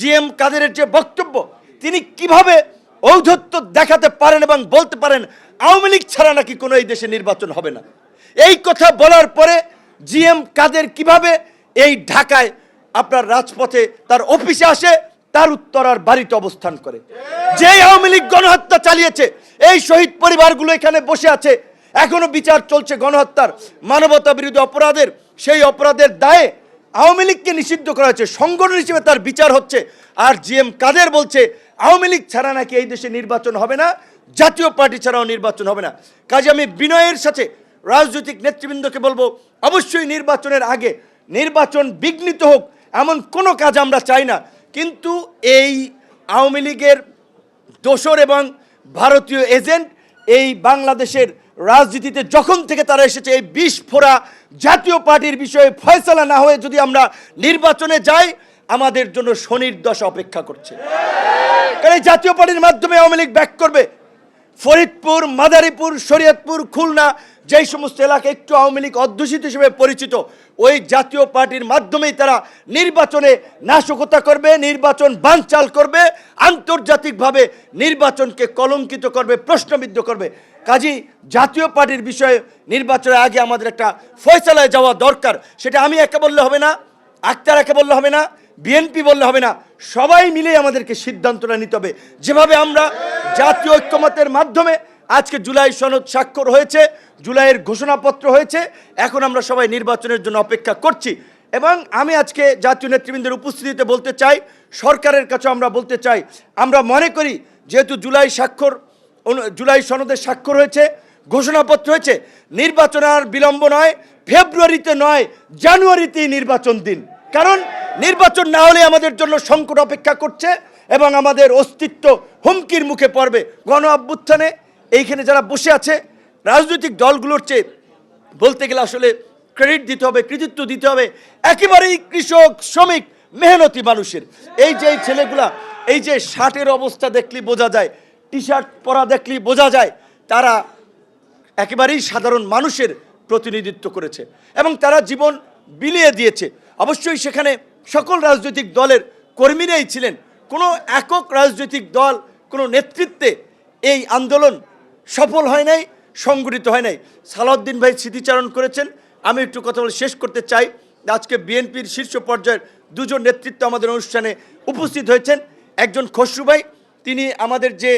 G M কাদেরের যে বক্তব্য, তিনি কীভাবে ঔদ্ধত্য দেখাতে পারেন এবং বলতে পারেন, আওয়ামী লীগ ছাড়া নাকি কোনো এই দেশে নির্বাচন হবে না? এই কথা বলার পরে জি এম কাদের কীভাবে এই ঢাকায় আপনার রাজপথে তার অফিসে আসে, তার উত্তরার বাড়িতে অবস্থান করে। যে আওয়ামী লীগ গণহত্যা চালিয়েছে, এই শহীদ পরিবারগুলো এখানে বসে আছে। এখনও বিচার চলছে গণহত্যার। মানবতা বিরোধী অপরাধের, সেই অপরাধের দায়ে আওয়ামী লীগকে নিষিদ্ধ করা হয়েছে। সংগঠন হিসেবে তার বিচার হচ্ছে। আর জি এম কাদের বলছে, আওয়ামী লীগ ছাড়া নাকি এই দেশে নির্বাচন হবে না? জাতীয় পার্টি ছাড়াও নির্বাচন হবে না। কাজে আমি বিনয়ের সাথে রাজনৈতিক নেতৃবৃন্দকে বলব, অবশ্যই নির্বাচনের আগে নির্বাচন বিঘ্নিত হোক, এমন কোনো কাজ আমরা চাই না। কিন্তু এই আওয়ামী লীগের দোসর এবং ভারতীয় এজেন্ট এই বাংলাদেশের রাজনীতিতে যখন থেকে তারা এসেছে, এই বিষ ফোড়া জাতীয় পার্টির বিষয়ে ফয়সলা না হয়ে যদি আমরা নির্বাচনে যাই, আমাদের জন্য শনির দশা অপেক্ষা করছে। কারণ জাতীয় পার্টির মাধ্যমে আওয়ামী লীগ ব্যাক করবে। ফরিদপুর, মাদারীপুর, শরীয়তপুর, খুলনা যেই সমস্ত এলাকা একটু আওয়ামী লীগ অধ্যুষিত হিসেবে পরিচিত, ওই জাতীয় পার্টির মাধ্যমেই তারা নির্বাচনে নাশকতা করবে, নির্বাচন বানচাল করবে, আন্তর্জাতিকভাবে নির্বাচনকে কলঙ্কিত করবে, প্রশ্নবিদ্ধ করবে। কাজী, জাতীয় পার্টির বিষয়ে নির্বাচনের আগে আমাদের একটা ফয়সালায় যাওয়া দরকার, সেটা আমি একে বললে হবে না, আক্তার একে বললে হবে না, বিএনপি বললে হবে না, সবাই মিলে আমাদেরকে সিদ্ধান্তটা নিতে হবে। যেভাবে আমরা জাতীয় ঐক্যমতের মাধ্যমে আজকে জুলাই সনদ স্বাক্ষর হয়েছে, জুলাইয়ের ঘোষণাপত্র হয়েছে। এখন আমরা সবাই নির্বাচনের জন্য অপেক্ষা করছি। এবং আমি আজকে জাতীয় নেতৃবৃন্দের উপস্থিতিতে বলতে চাই, সরকারের কাছে আমরা বলতে চাই, আমরা মনে করি যেহেতু জুলাই স্বাক্ষর জুলাই সনদে স্বাক্ষর হয়েছে, ঘোষণাপত্র হয়েছে, নির্বাচন আর বিলম্ব নয়, ফেব্রুয়ারিতে নয়, জানুয়ারিতেই নির্বাচন দিন। কারণ নির্বাচন না হলে আমাদের জন্য সংকট অপেক্ষা করছে এবং আমাদের অস্তিত্ব হুমকির মুখে পড়বে। গণ অভ্যুত্থানে এইখানে যারা বসে আছে, রাজনৈতিক দলগুলোর চেয়ে বলতে গেলে আসলে ক্রেডিট দিতে হবে, কৃতিত্ব দিতে হবে, একেবারেই কৃষক, শ্রমিক, মেহনতি মানুষের। এই যে ছেলেগুলা, এই যে শার্টের অবস্থা দেখলি বোঝা যায় টি শার্ট পরা দেখলি বোঝা যায়, তারা একেবারেই সাধারণ মানুষের প্রতিনিধিত্ব করেছে এবং তারা জীবন বিলিয়ে দিয়েছে। অবশ্যই সেখানে সকল রাজনৈতিক দলের কর্মীরাই ছিলেন। কোনো একক রাজনৈতিক দল, কোনো নেতৃত্বে এই আন্দোলন সফল হয় নাই, সংগঠিত হয় নাই। সালাউদ্দিন ভাই স্মৃতিচারণ করেছেন। আমি একটু কথা বলে শেষ করতে চাই। আজকে বিএনপির শীর্ষ পর্যায়ের দুজন নেতৃত্ব আমাদের অনুষ্ঠানে উপস্থিত হয়েছেন। একজন খসরু ভাই, তিনি আমাদের যে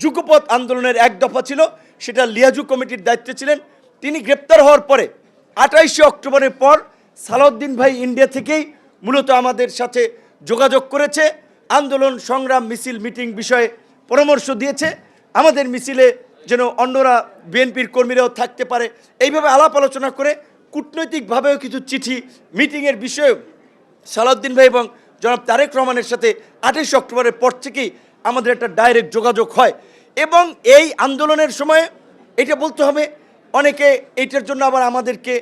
যুগপথ আন্দোলনের এক দফা ছিল, সেটা লিয়াজু কমিটির দায়িত্বে ছিলেন। তিনি গ্রেপ্তার হওয়ার পরে আঠাইশে অক্টোবরের পর সালাউদ্দিন ভাই ইন্ডিয়া থেকেই মূলত আমাদের সাথে যোগাযোগ করেছে। আন্দোলন, সংগ্রাম, মিছিল, মিটিং বিষয়ে পরামর্শ দিয়েছে। আমাদের মিছিলে যেন অন্যরা বিএনপির কর্মীরাও থাকতে পারে। এইভাবে আলাপ আলোচনা করে কূটনৈতিকভাবেও কিছু চিঠি, মিটিংয়ের বিষয়েও সালাউদ্দিন ভাই এবং জনাব তারেক রহমানের সাথে আঠাশ অক্টোবরের পর থেকেই আমাদের একটা ডাইরেক্ট যোগাযোগ হয়। এবং এই আন্দোলনের সময় এটা বলতে হবে, অনেকে এইটার জন্য আবার আমাদেরকে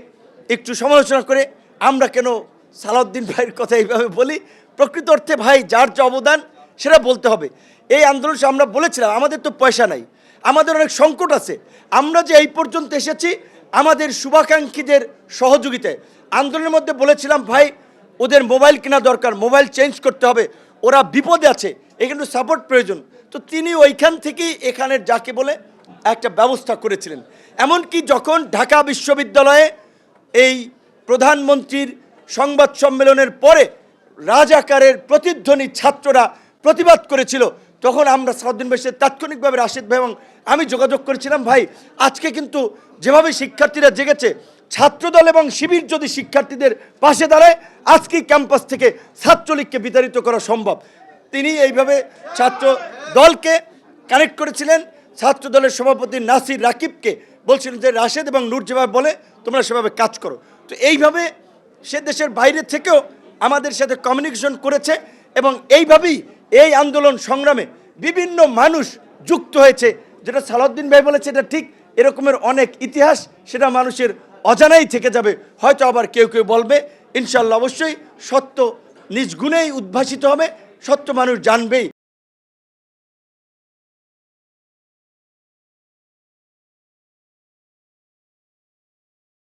একটু সমালোচনা করে, আমরা কেন সালাউদ্দিন ভাইয়ের কথা এইভাবে বলি? প্রকৃত অর্থে ভাই, যার যে অবদান, সেটা বলতে হবে। এই আন্দোলন আমরা বলেছিলাম, আমাদের তো পয়সা নাই। আমাদের অনেক সংকট আছে। আমরা যে এই পর্যন্ত এসেছি, আমাদের শুভাকাঙ্ক্ষীদের সহযোগিতায়। আন্দোলনের মধ্যে বলেছিলাম, ভাই, ওদের মোবাইল কেনা দরকার, মোবাইল চেঞ্জ করতে হবে। ওরা বিপদে আছে এখানে সাপোর্ট প্রয়োজন। তো তিনি ওইখান থেকেই এখানের যাকে বলে একটা ব্যবস্থা করেছিলেন। এমনকি যখন ঢাকা বিশ্ববিদ্যালয়ে এই প্রধানমন্ত্রীর সংবাদ সম্মেলনের পরে রাজাকারের প্রতিধ্বনি ছাত্ররা প্রতিবাদ করেছিল তখন আমরা সারাদিন বেশি তাৎক্ষণিকভাবে রাশেদ ভাই এবং আমি যোগাযোগ করেছিলাম, ভাই, আজকে কিন্তু যেভাবে শিক্ষার্থীরা জেগেছে, ছাত্রদল এবং শিবির যদি শিক্ষার্থীদের পাশে দাঁড়ায়, আজকেই ক্যাম্পাস থেকে ছাত্রলীগকে বিতাড়িত করা সম্ভব। তিনি এইভাবে ছাত্র দলকে কানেক্ট করেছিলেন। ছাত্র দলের সভাপতি নাসির রাকিবকে বলছিলেন যে, রাশেদ এবং নূর যেভাবে বলে, তোমরা সেভাবে কাজ করো। তো এইভাবে সে দেশের বাইরে থেকেও আমাদের সাথে কমিউনিকেশন করেছে এবং এইভাবেই এই আন্দোলন সংগ্রামে বিভিন্ন মানুষ যুক্ত হয়েছে। যেটা সালাউদ্দিন ভাই বলেছে, এটা ঠিক। এরকমের অনেক ইতিহাস সেটা মানুষের অজানাই থেকে যাবে। হয়তো আবার কেউ কেউ বলবে, ইনশাল্লাহ অবশ্যই সত্য নিজ গুণেই উদ্ভাসিত হবে, সত্য মানুষ জানবেই।